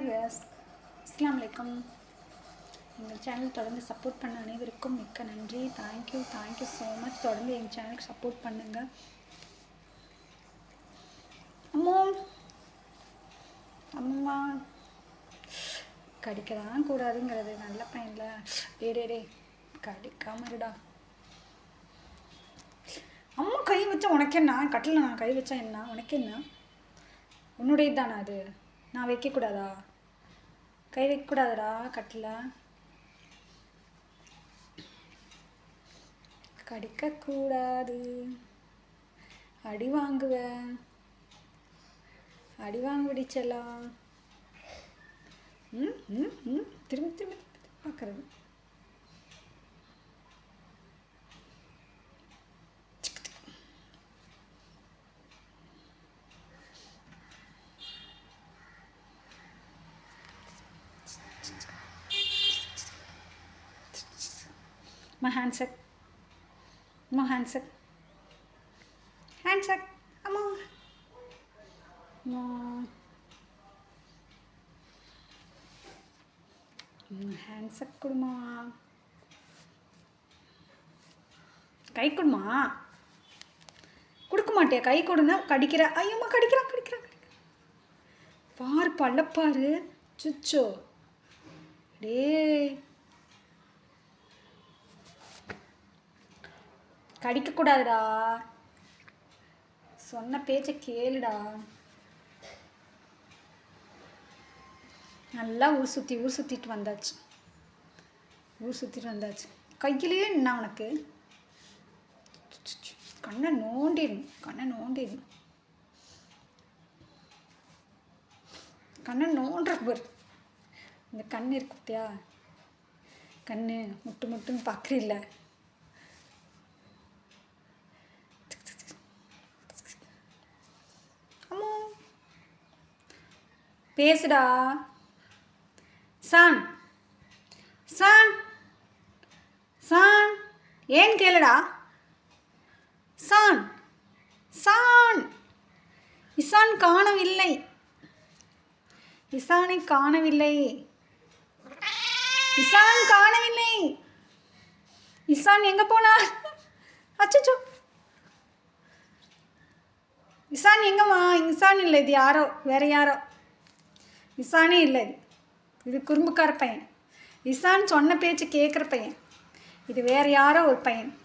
Hi ways அஸ்லாம் வலைக்கம் எங்கள் சேனல் தொடர்ந்து சப்போர்ட் பண்ண அனைவருக்கும் மிக்க நன்றி. தேங்க்யூ தேங்க்யூ ஸோ மச் தொடர்ந்து எங்கள் சேனலுக்கு சப்போர்ட் பண்ணுங்கள் அம்மா. அம்மா. கடிக்க தான் கூடாதுங்கிறது நல்ல பையன்ல டே டே டே கடிக்காம இருடா. அம்மா கை வச்சா உனக்கு என்ன? கட்டில் நான் கை வச்சா என்ன? உனக்கு என்ன? உன்னுடையது தானே அது? நான் வைக்கக்கூடாதா? கை வைக்கக்கூடாதுடா கட்டில். கடிக்கக்கூடாது. அடி வாங்குவேன். அடி வாங்குடி செல்லாம் ம் ம் ம். திரும்பி திரும்பி பார்க்குறது. My hands up. My ஹேண்ட்செக் அம்மா அம்மா கொடுமா. கை கொடுமா. கொடுக்க மாட்டேன் கை கொடுனா கடிக்கிற. ஐயோம்மா கடிக்கிறா கடிக்கிறா கடிக்கிறா. பாரு பல்லப்பாரு சுச்சோ. டேய். கடிக்கக்கூடாதுடா. சொன்ன பேச்சை கேளுடா. நல்லா ஊர் சுற்றி ஊர் சுற்றிட்டு வந்தாச்சு. ஊர் சுற்றிட்டு வந்தாச்சு. கையிலேயே என்ன உனக்கு. கண்ணை நோண்டிடும் கண்ணை நோண்டிடும் கண்ணை நோண்டுற பாரு. இந்த கண் இருக்கு பார்த்தியா கண்ணு முட்டு முட்டுன்னு பார்க்குறீல்ல அம்மா பேசுடா. சான். சான். சான். ஏன் கேளுடா? சான். சான். இசான் காணவில்லை. இசானை காணவில்லை. இசான் காணவில்லை. இசான் எங்க போனார்? அச்சோ இசான் எங்கம்மா? இசான் இல்லை இது யாரோ வேற யாரோ. இசானே இல்லை இது. இது குறும்புக்கார பையன். இசான் சொன்ன பேச்சு கேட்குற பையன். இது வேறு யாரோ ஒரு பையன்.